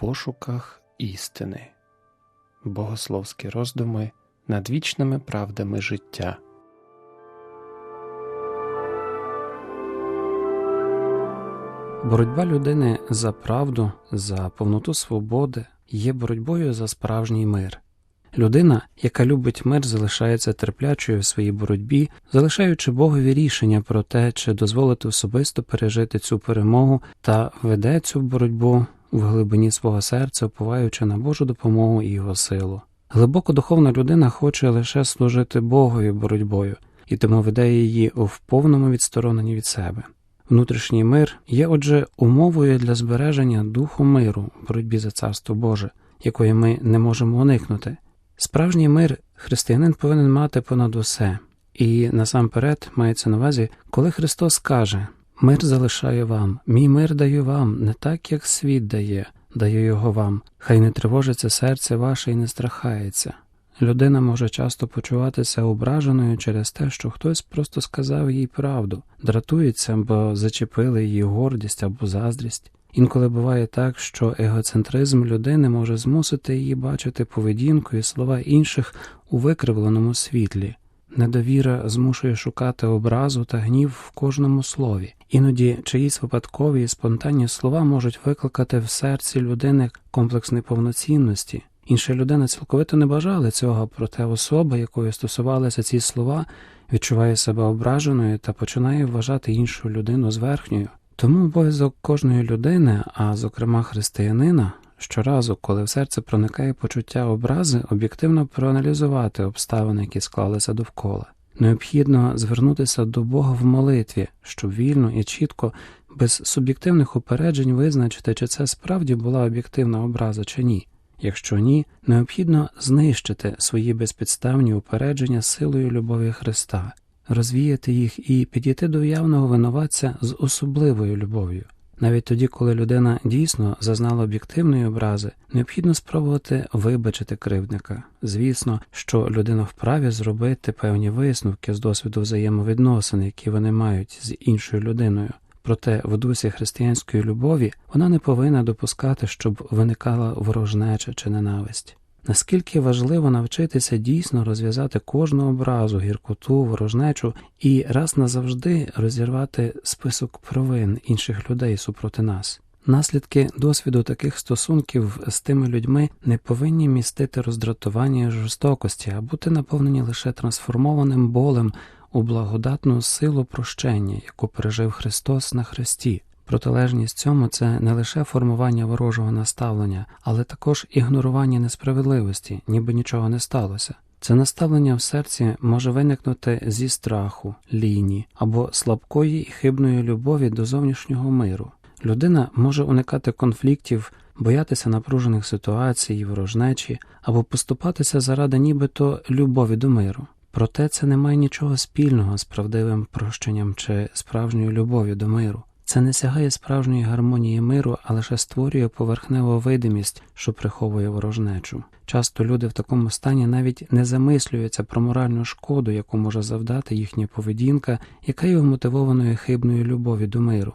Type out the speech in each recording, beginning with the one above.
пошуках істини, богословські роздуми над вічними правдами життя. Боротьба людини за правду, за повноту свободи є боротьбою за справжній мир. Людина, яка любить мир, залишається терплячою в своїй боротьбі, залишаючи Богові рішення про те, чи дозволити особисто пережити цю перемогу та веде цю боротьбу в глибині свого серця, уповаючи на Божу допомогу і його силу. Глибоко духовна людина хоче лише служити Богові боротьбою і тому веде її в повному відстороненні від себе. Внутрішній мир є, отже, умовою для збереження духу миру в боротьбі за царство Боже, якої ми не можемо уникнути. Справжній мир християнин повинен мати понад усе, і насамперед мається на увазі, коли Христос каже Мир залишаю вам, мій мир даю вам, не так, як світ дає, даю його вам, хай не тривожиться серце ваше і не страхається. Людина може часто почуватися ображеною через те, що хтось просто сказав їй правду, дратується, бо зачепили її гордість або заздрість. Інколи буває так, що егоцентризм людини може змусити її бачити поведінку і слова інших у викривленому світлі. Недовіра змушує шукати образу та гнів в кожному слові. Іноді чиїсь випадкові і спонтанні слова можуть викликати в серці людини комплекс неповноцінності. Інша людина цілковито не бажала цього, проте особа, якою стосувалися ці слова, відчуває себе ображеною та починає вважати іншу людину зверхньою. Тому обов'язок кожної людини, а зокрема християнина, щоразу, коли в серце проникає почуття образи, об'єктивно проаналізувати обставини, які склалися довкола. Необхідно звернутися до Бога в молитві, щоб вільно і чітко, без суб'єктивних упереджень визначити, чи це справді була об'єктивна образа чи ні. Якщо ні, необхідно знищити свої безпідставні упередження силою любові Христа, розвіяти їх і підійти до уявного винуватця з особливою любов'ю. Навіть тоді, коли людина дійсно зазнала об'єктивної образи, необхідно спробувати вибачити кривдника. Звісно, що людина вправі зробити певні висновки з досвіду взаємовідносин, які вони мають з іншою людиною. Проте в дусі християнської любові вона не повинна допускати, щоб виникала ворожнеча чи ненависть. Наскільки важливо навчитися дійсно розв'язати кожну образу, гіркоту, ворожнечу і раз назавжди розірвати список провин інших людей супроти нас. Наслідки досвіду таких стосунків з тими людьми не повинні містити роздратування і жорстокості, а бути наповнені лише трансформованим болем у благодатну силу прощення, яку пережив Христос на Христі. Протилежність цьому це не лише формування ворожого наставлення, але також ігнорування несправедливості, ніби нічого не сталося. Це наставлення в серці може виникнути зі страху, ліні або слабкої і хибної любові до зовнішнього миру. Людина може уникати конфліктів, боятися напружених ситуацій, ворожнечі або поступатися заради нібито любові до миру. Проте це не має нічого спільного з правдивим прощенням чи справжньою любов'ю до миру. Це не сягає справжньої гармонії миру, а лише створює поверхневу видимість, що приховує ворожнечу. Часто люди в такому стані навіть не замислюються про моральну шкоду, яку може завдати їхня поведінка, яка є вмотивованою хибною любові до миру.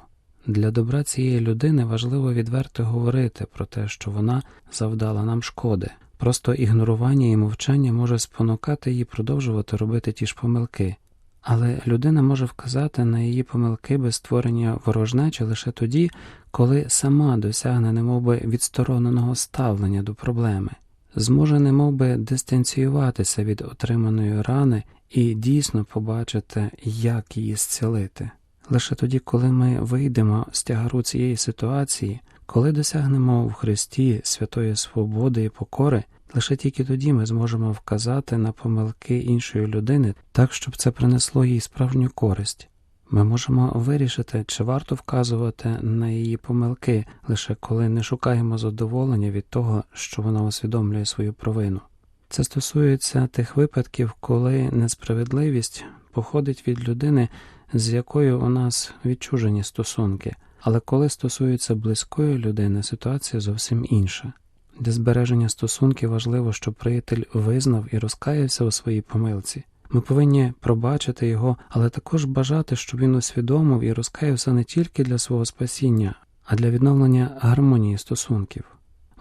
Для добра цієї людини важливо відверто говорити про те, що вона завдала нам шкоди. Просто ігнорування і мовчання може спонукати її продовжувати робити ті ж помилки. Але людина може вказати на її помилки без створення ворожнечі лише тоді, коли сама досягне немовби відстороненого ставлення до проблеми, зможе немовби дистанціюватися від отриманої рани і дійсно побачити, як її зцілити. Лише тоді, коли ми вийдемо з тягару цієї ситуації, коли досягнемо в Христі святої свободи і покори, Лише тільки тоді ми зможемо вказати на помилки іншої людини так, щоб це принесло їй справжню користь. Ми можемо вирішити, чи варто вказувати на її помилки, лише коли не шукаємо задоволення від того, що вона усвідомлює свою провину. Це стосується тих випадків, коли несправедливість походить від людини, з якою у нас відчужені стосунки, але коли стосується близької людини, ситуація зовсім інша. Для збереження стосунків важливо, щоб приятель визнав і розкаявся у своїй помилці. Ми повинні пробачити його, але також бажати, щоб він усвідомив і розкаявся не тільки для свого спасіння, а для відновлення гармонії стосунків.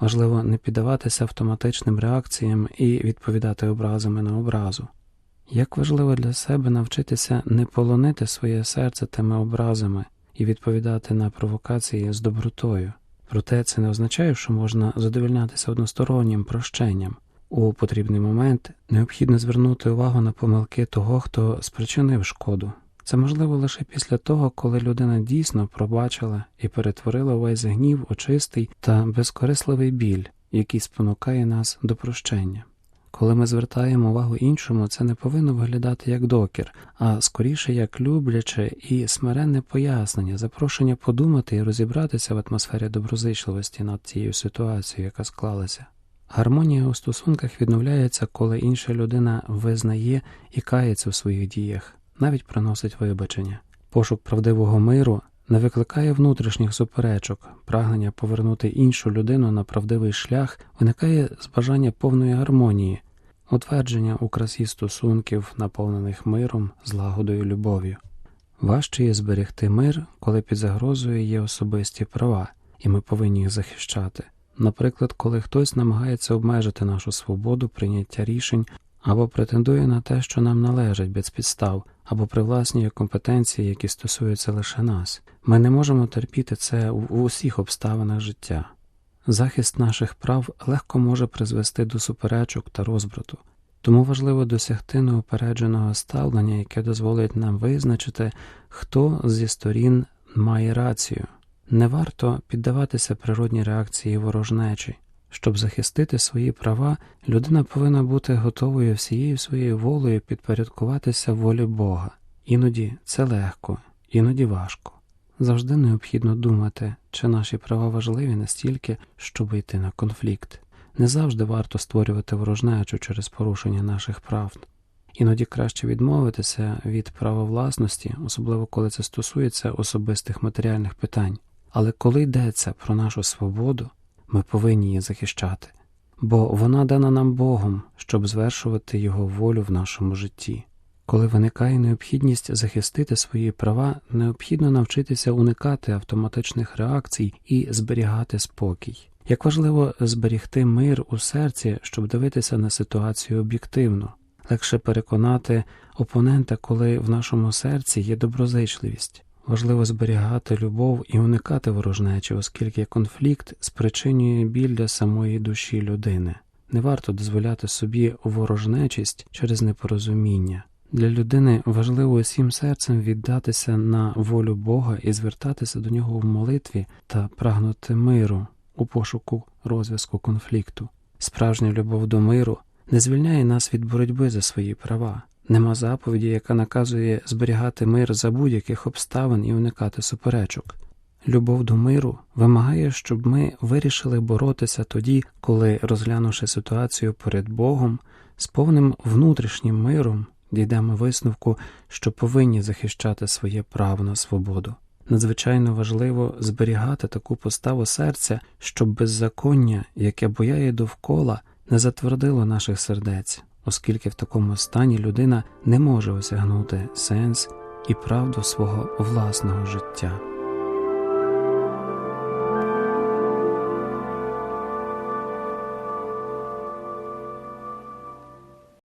Важливо не піддаватися автоматичним реакціям і відповідати образами на образу. Як важливо для себе навчитися не полонити своє серце тими образами і відповідати на провокації з добротою. Проте це не означає, що можна задовольнятися одностороннім прощенням. У потрібний момент необхідно звернути увагу на помилки того, хто спричинив шкоду. Це можливо лише після того, коли людина дійсно пробачила і перетворила увесь гнів у чистий та безкорисливий біль, який спонукає нас до прощення. Коли ми звертаємо увагу іншому, це не повинно виглядати як докір, а скоріше як любляче і смиренне пояснення, запрошення подумати і розібратися в атмосфері доброзичливості над цією ситуацією, яка склалася. Гармонія у стосунках відновляється, коли інша людина визнає і кається в своїх діях, навіть приносить вибачення. Пошук правдивого миру не викликає внутрішніх суперечок, прагнення повернути іншу людину на правдивий шлях виникає з бажання повної гармонії, утвердження у красі стосунків, наповнених миром, злагодою, любов'ю. Важче є зберегти мир, коли під загрозою є особисті права, і ми повинні їх захищати. Наприклад, коли хтось намагається обмежити нашу свободу прийняття рішень або претендує на те, що нам належить без підстав, або привласнює компетенції, які стосуються лише нас, ми не можемо терпіти це в усіх обставинах життя. Захист наших прав легко може призвести до суперечок та розбрату, тому важливо досягти неупередженого ставлення, яке дозволить нам визначити, хто зі сторін має рацію. Не варто піддаватися природній реакції ворожнечі. Щоб захистити свої права, людина повинна бути готовою всією своєю волею підпорядкуватися волі Бога. Іноді це легко, іноді важко. Завжди необхідно думати, чи наші права важливі настільки, щоб йти на конфлікт. Не завжди варто створювати ворожнечу через порушення наших прав. Іноді краще відмовитися від права власності, особливо коли це стосується особистих матеріальних питань. Але коли йдеться про нашу свободу, ми повинні її захищати, бо вона дана нам Богом, щоб звершувати Його волю в нашому житті. Коли виникає необхідність захистити свої права, необхідно навчитися уникати автоматичних реакцій і зберігати спокій. Як важливо зберігти мир у серці, щоб дивитися на ситуацію об'єктивно, легше переконати опонента, коли в нашому серці є доброзичливість. Важливо зберігати любов і уникати ворожнечі, оскільки конфлікт спричинює біль для самої душі людини. Не варто дозволяти собі ворожнечість через непорозуміння. Для людини важливо усім серцем віддатися на волю Бога і звертатися до нього в молитві та прагнути миру у пошуку розв'язку конфлікту. Справжня любов до миру не звільняє нас від боротьби за свої права. Нема заповіді, яка наказує зберігати мир за будь-яких обставин і уникати суперечок. Любов до миру вимагає, щоб ми вирішили боротися тоді, коли, розглянувши ситуацію перед Богом, з повним внутрішнім миром дійдемо висновку, що повинні захищати своє право на свободу. Надзвичайно важливо зберігати таку поставу серця, щоб беззаконня, яке бояє довкола, не затвердило наших сердець, оскільки в такому стані людина не може осягнути сенс і правду свого власного життя.